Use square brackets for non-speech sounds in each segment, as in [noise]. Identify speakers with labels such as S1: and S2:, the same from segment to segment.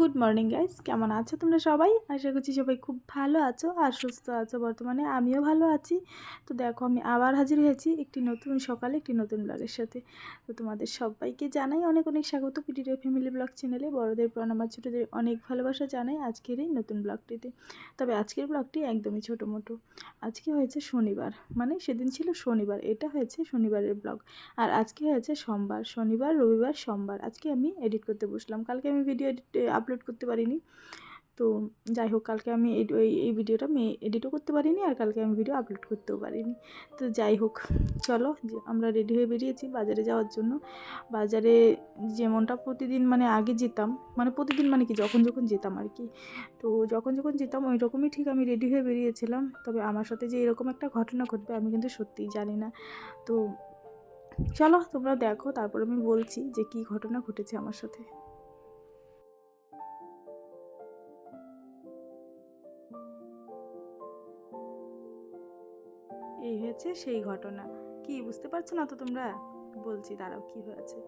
S1: Good morning guys কেমন আছো তোমরা সবাই? আশা করছি সবাই খুব ভালো আছো আর সুস্থ আছো বর্তমানে। আমিও ভালো আছি। তো দেখো, আমি আবার হাজির হয়েছি একটি নতুন সকালে, একটি নতুন ব্লগের সাথে। তো তোমাদের সবাইকে জানাই অনেক অনেক স্বাগত পিটিডিও ফ্যামিলি ব্লগ চ্যানেলে বড়দের প্রণাম আর ছোটোদের অনেক ভালোবাসা জানাই আজকের এই নতুন ব্লগটিতে তবে আজকের ব্লগটি একদমই ছোটো মোটো। আজকে হয়েছে শনিবার। মানে সেদিন ছিল শনিবার। এটা হয়েছে শনিবারের ব্লগ আর আজকে হয়েছে সোমবার। শনিবার, রবিবার, সোমবার। আজকে আমি এডিট করতে বসলাম। কালকে আমি ভিডিও এডিট আপলোড করতে পারিনি। তো যাই হোক, কালকে আমি এই- ভিডিওটা আমি এডিটও করতে পারিনি আর কালকে আমি ভিডিও আপলোড করতেও পারিনি। তো যাই হোক, চলো আমরা রেডি হয়ে বেরিয়েছি বাজারে যাওয়ার জন্য। বাজারে যেমনটা প্রতিদিন মানে আগে যেতাম মানে প্রতিদিন মানে কি, যখন যখন যেতাম আর কি। তো যখন যখন যেতাম ওই রকমই ঠিক আমি রেডি হয়ে বেরিয়েছিলাম। তবে আমার সাথে যে এরকম একটা ঘটনা ঘটবে আমি কিন্তু সত্যিই জানি না। তো চলো তোমরা দেখো, তারপর আমি বলছি যে কী ঘটনা ঘটেছে আমার সাথে। হয়েছে সেই ঘটনা। কি বুঝতে পারছ না তো তোমরা? বলছি, দাঁড়াও, কি হয়েছে?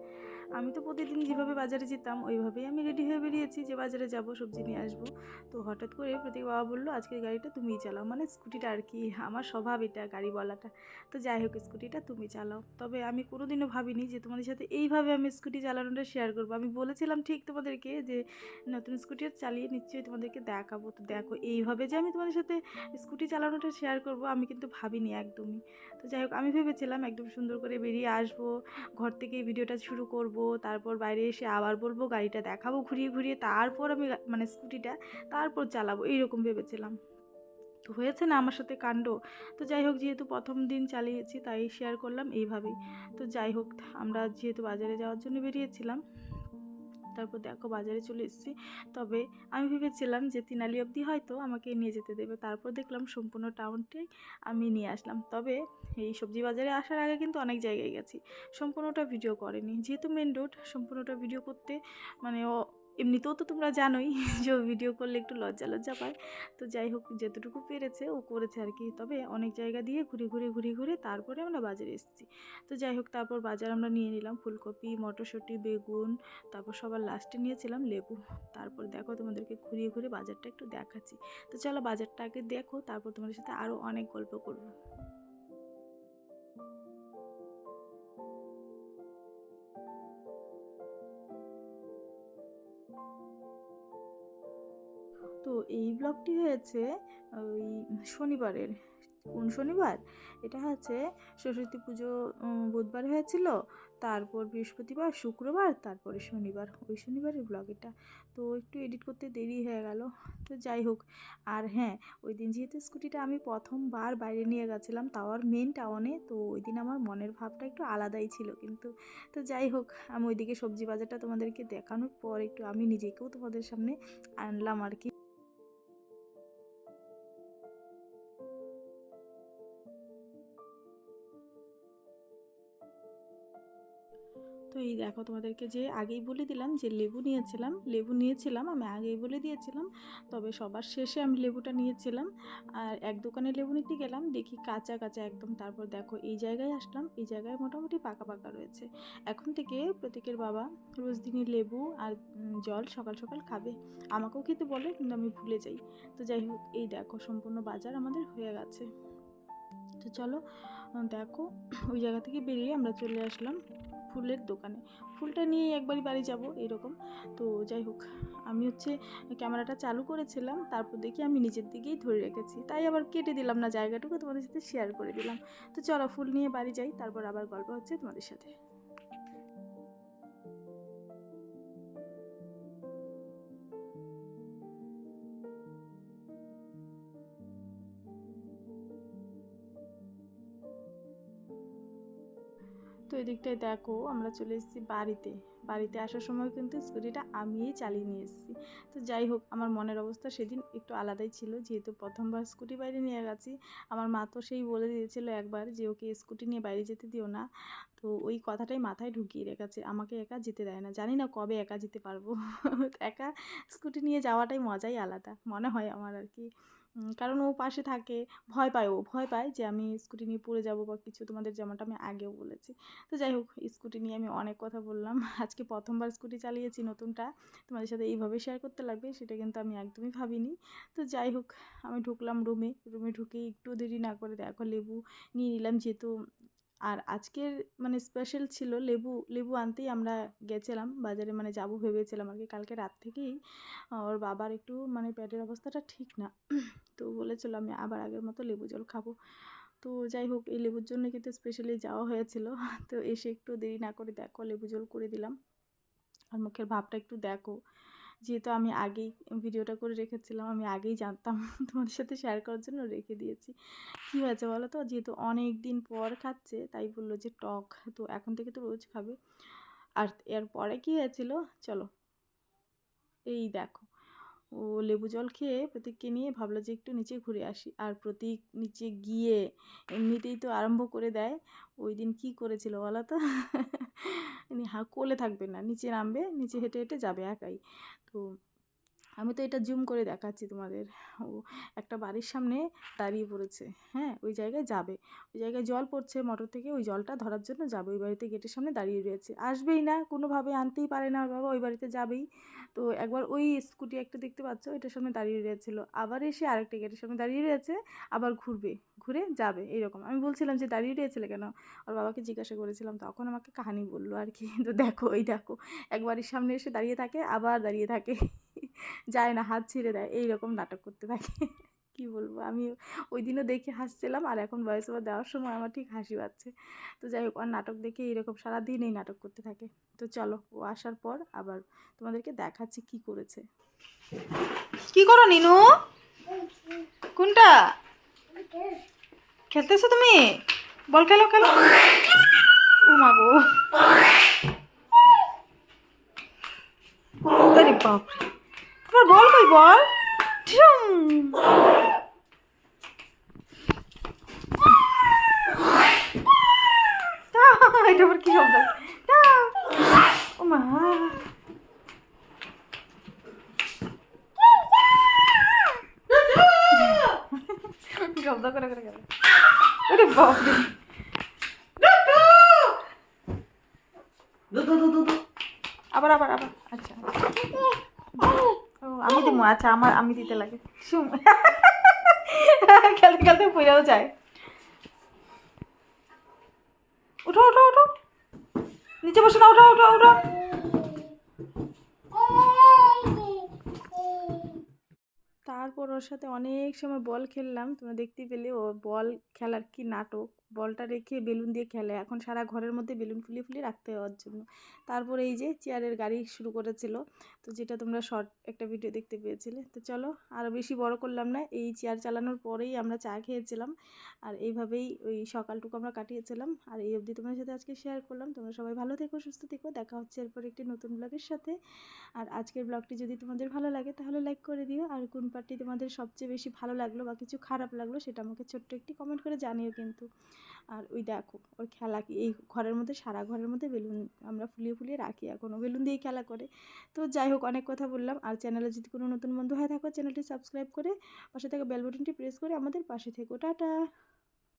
S1: আমি তো প্রতিদিন যেভাবে বাজারে যেতাম, ওইভাবেই আমি রেডি হয়ে বেরিয়েছি যে বাজারে যাব, সবজি নিয়ে আসব। তো হঠাৎ করে প্রতীক বাবা বলল, আজকের গাড়িটা তুমিই চালাও। মানে স্কুটিটা আর কি, আমার স্বভাব এটা, গাড়ি বলাটা। তো যাই হোক, স্কুটিটা তুমি চালাও। তবে আমি কোনোদিনও ভাবিনি যে তোমাদের সাথে এইভাবে আমি স্কুটি চালানোটা শেয়ার করব। আমি বলেছিলাম ঠিক তোমাদেরকে যে নতুন স্কুটি চালিয়ে নিশ্চয়ই তোমাদেরকে দেখাবো। তো দেখো, এইভাবে যে আমি তোমাদের সাথে স্কুটি চালানোটা শেয়ার করব, আমি কিন্তু ভাবিনি একদমই। তো যাই হোক, আমি ভেবেছিলাম একদম সুন্দর করে বেরিয়ে আসব। ঘর থেকে ভিডিওটা শুরু করব, তারপর বাইরে এসে আবার বলব, গাড়িটা দেখাবো ঘুরিয়ে ঘুরিয়ে, তারপর আমি মানে স্কুটিটা তারপর চালাবো, এইরকম ভেবেছিলাম। তো হয়েছে না আমার সাথে কাণ্ড? তো যাই হোক, যেহেতু প্রথম দিন চালিয়েছি, তাই শেয়ার করলাম এইভাবেই। তো যাই হোক, আমরা যেহেতু বাজারে যাওয়ার জন্য বেরিয়েছিলাম তারপর দেখো বাজারে চলে এসেছি। তবে আমি ভেবেছিলাম যে তিনালি অবধি হয়তো আমাকে নিয়ে যেতে দেবে। তারপর দেখলাম সম্পূর্ণ টাউনটাই আমি নিয়ে আসলাম। তবে এই সবজি বাজারে আসার আগে কিন্তু অনেক জায়গায় গেছি। সম্পূর্ণটা ভিডিও করেনি। যেহেতু মেন রোড সম্পূর্ণটা ভিডিও করতে মানে ও এমনিতেও তো তোমরা জানোই যে ভিডিও করলে একটু লজ্জা লজ্জা পায়। তো যাই হোক, যেতটুকু পেরেছে, ও করেছে আর কি। তবে অনেক জায়গা দিয়ে ঘুরে ঘুরে ঘুরে ঘুরে তারপরে আমরা বাজারে এসেছি। তো যাই হোক, তারপর বাজার আমরা নিয়ে নিলাম ফুলকপি, মটরশুঁটি, বেগুন, তারপর সবার লাস্টে নিয়েছিলাম লেবু। তারপর দেখো তোমাদেরকে ঘুরিয়ে ঘুরে বাজারটা একটু দেখাচ্ছি। তো চলো বাজারটা আগে দেখো, তারপর তোমাদের সাথে আরও অনেক গল্প করব। এই ব্লগটি হয়েছে, ওই শনিবারের। কোন শনিবার? এটা হচ্ছে সরস্বতী পুজো বুধবার হয়েছিল, তারপর বৃহস্পতিবার, শুক্রবার, তারপরে শনিবার। ওই শনিবারের ব্লগ এটা। তো একটু এডিট করতে দেরি হয়ে গেল। তো যাই হোক, আর হ্যাঁ ওই দিন যেহেতু স্কুটিটা আমি প্রথমবার বাইরে নিয়ে গেছিলাম, তাও আর মেন টাউনে তো ওই দিন আমার মনের ভাবটা একটু আলাদাই ছিল কিন্তু। তো যাই হোক, আমি ওইদিকে সবজি বাজারটা তোমাদেরকে দেখানোর পর একটু আমি নিজেকেও তোমাদের সামনে আনলাম আর কি। তো এই দেখো তোমাদেরকে যে আগেই বলে দিলাম যে লেবু নিয়েছিলাম লেবু নিয়েছিলাম, আমি আগেই বলে দিয়েছিলাম। তবে সবার শেষে আমি লেবুটা নিয়েছিলাম। আর এক দোকানে লেবু নিতে গেলাম, দেখি কাঁচা কাঁচা একদম। তারপর দেখো এই জায়গায় আসলাম, এই জায়গায় মোটামুটি পাকা পাকা রয়েছে। এখন থেকে প্রত্যেকের বাবা রোজ দিনই লেবু আর জল সকাল সকাল খাবে। আমাকেও খেতে বলে, কিন্তু আমি ভুলে যাই। তো যাই হোক, এই দেখো সম্পূর্ণ বাজার আমাদের হয়ে গেছে। তো চলো দেখো, ওই জায়গা থেকে বেরিয়ে আমরা চলে আসলাম ফুলের দোকানে। ফুলটা নিয়ে একবারই বাড়ি যাব এরকম। তো যাই হোক, আমি হচ্ছে ক্যামেরাটা চালু করেছিলাম, তারপর দেখি আমি নিজের দিকেই ধরে রেখেছি। তাই আবার কেটে দিলাম না জায়গাটুকু, তোমাদের সাথে শেয়ার করে দিলাম। তো চলো, ফুল নিয়ে বাড়ি যাই, তারপর আবার গল্প হচ্ছে তোমাদের সাথে। তো এই দিকটায় দেখো, আমরা চলে এসেছি বাড়িতে। বাড়িতে আসার সময় কিন্তু স্কুটিটা আমিই চালিয়ে নিয়ে এসেছি। তো যাই হোক, আমার মনের অবস্থা সেদিন একটু আলাদাই ছিল। যেহেতু প্রথমবার স্কুটি বাইরে নিয়ে গেছি, আমার মা তো সেই বলে দিয়েছিল একবার যে, ওকে স্কুটি নিয়ে বাইরে যেতে দিও না। তো ওই কথাটাই মাথায় ঢুকিয়ে রেখেছে। আমাকে একা যেতে দেয় না। জানি না কবে একা যেতে পারব। [laughs] একা স্কুটি নিয়ে যাওয়াটাই মজাই আলাদা, মনে হয় আমার আর কি। কারণ ও পাশে থাকে, ভয় পায় ও। ভয় পায় যে আমি স্কুটি নিয়ে পড়ে যাব বা কিছু তোমাদের যেমনটা আমি আগেও বলেছি। তো যাই হোক, স্কুটি নিয়ে আমি অনেক কথা বললাম। [laughs] আজকে প্রথমবার স্কুটি চালিয়েছি নতুনটা। তোমাদের সাথে এইভাবে শেয়ার করতে লাগবে, সেটা কিন্তু আমি একদমই ভাবিনি। তো যাই হোক, আমি ঢুকলাম রুমে রুমে ঢুকে একটু দেরি না করে দেখো লেবু নিয়ে নিলাম, যেহেতু আর আজকের মানে স্পেশাল ছিল লেবু লেবু আনতেই আমরা গেছিলাম বাজারে মানে যাব ভেবেছিলাম আর কি কালকে রাত থেকেই ওর বাবার একটু মানে পেটের অবস্থাটা ঠিক না। [clears throat] তো বলেছিল, আমি আবার আগের মতো লেবু জল খাব। তো যাই হোক, এই লেবুর জন্য কিন্তু স্পেশালি যাওয়া হয়েছিল। [laughs] তো এসে একটু দেরি না করে দেখো, লেবু জল করে দিলাম। আর মুখের ভাবটা একটু দেখো। যেহেতু আমি আগেই ভিডিওটা করে রেখেছিলাম, আমি আগেই জানতাম [laughs] তোমাদের সাথে শেয়ার করার জন্য রেখে দিয়েছি। কী হয়েছে বলো তো? যেহেতু অনেক দিন পর খাচ্ছে, তাই বলল যে, টক, তো এখন থেকে তো রোজ খাবে। আর এর পরে কী হয়েছিল? চলো, এই দেখো। ও লেবু জল খেয়ে প্রতীককে নিয়ে ভাবলো যে একটু নিচে ঘুরে আসি। আর প্রতীক নিচে গিয়ে এমনিতেই তো আরম্ভ করে দেয়। ওই দিন কী করেছিল বলো তো? [laughs] হা কোলে থাকবে না, নিচে নামবে, নিচে হেঁটে হেঁটে যাবে একাই। তো আমি তো এটা জুম করে দেখাচ্ছি তোমাদের। ও, একটা বাড়ির সামনে দাঁড়িয়ে পড়েছে। হ্যাঁ ওই জায়গায় যাবে। ওই জায়গায় জল পড়ছে মোটর থেকে, ওই জলটা ধরার জন্য যাবে। ওই বাড়িতে গেটের সামনে দাঁড়িয়ে রয়েছে। আসবেই না, কোনোভাবে আনতেই পারে না বাবা, ওই বাড়িতে যাবেই। তো একবার ওই স্কুটি একটা দেখতে পাচ্ছ ওইটার সামনে দাঁড়িয়ে রয়েছিল। আবার এসে আরেকটা গেটের সামনে দাঁড়িয়ে রয়েছে, আবার ঘুরবে। ঘুরে যাবে এইরকম আমি বলছিলাম যে, দাঁড়িয়ে রয়েছিলে কেন? ওর বাবাকে জিজ্ঞাসা করেছিলাম, তখন আমাকে কাহানি বলল আর কি। তো দেখো, এই দেখো একবারের সামনে এসে দাঁড়িয়ে থাকে, আবার দাঁড়িয়ে থাকে। যায় না, হাত ছেড়ে দেয় এই রকম নাটক করতে থাকে। কি বলব আমি ওই দিনও দেখে হাসছিলাম, আর এখন ভয়েস ওভার দেওয়ার সময় আমার ঠিক হাসি পাচ্ছে। তো যাই হোক আর নাটক দেখে এইরকম সারাদিন এই নাটক করতে থাকে। তো চলো, ও আসার পর আবার তোমাদেরকে দেখাচ্ছি কি করেছে।
S2: কি করো, নিনু? কোনটা? খেলতেছো তুমি? বল খেলো খেলো। ও মা গো। আরে বাপরে তোমার বল কই, বল। এটা আবার কি শব্দ? ও মা। শব্দ করে করে গেল। আরে বাপরে। আবার আবার আবার। আচ্ছা ও আমি দেবো আচ্ছা আমার আমি দিতে লাগে। শুন খেলতে খেলতে পড়েও যায়। উঠো উঠো উঠো। নিচে বসে না উঠো উঠো উঠো।
S1: তারপর ওর সাথে অনেক সময় বল খেললাম, তোমরা দেখতে পেলে ও বল খেলার কি নাটক। বলটা রেখে বেলুন দিয়ে খেলে। এখন সারা ঘরের মধ্যে বেলুন ফুলিয়ে ফুলিয়ে রাখতে হওয়ার জন্য। তারপর এই যে চেয়ারের গাড়ি শুরু করেছিল, তো যেটা তোমরা শর্ট একটা ভিডিও দেখতে পেয়েছিলে। তো চলো আরও বেশি বড় করলাম না, এই চেয়ার চালানোর পরেই আমরা চা খেয়েছিলাম। আর এইভাবেই ওই সকালটুকু আমরা কাটিয়েছিলাম। আর এই অবধি তোমাদের সাথে আজকে শেয়ার করলাম। তোমরা সবাই ভালো থেকো, সুস্থ থেকো। দেখা হচ্ছে এরপর একটি নতুন ব্লগের সাথে। আর আজকের ব্লগটি যদি তোমাদের ভালো লাগে, তাহলে লাইক করে দিও। আর কোন পার্টি তোমাদের সবচেয়ে বেশি ভালো লাগল বা কিছু খারাপ লাগল, সেটা আমাকে ছোট্ট একটি কমেন্ট করে জানিও কিন্তু। আর ওই দেখো, ওর খেলা কি, এই ঘরের মধ্যে, সারা ঘরের মধ্যে বেলুন আমরা ফুলিয়ে ফুলিয়ে রাখি এখনও বেলুন দিয়েই খেলা করে। তো যাই হোক, অনেক কথা বললাম। আর চ্যানেলে যদি কোনো নতুন বন্ধু হয়ে থাকো চ্যানেলটি সাবস্ক্রাইব করে পাশে থাকা বেল বাটনটি প্রেস করে আমাদের পাশে থেকো। টাটা!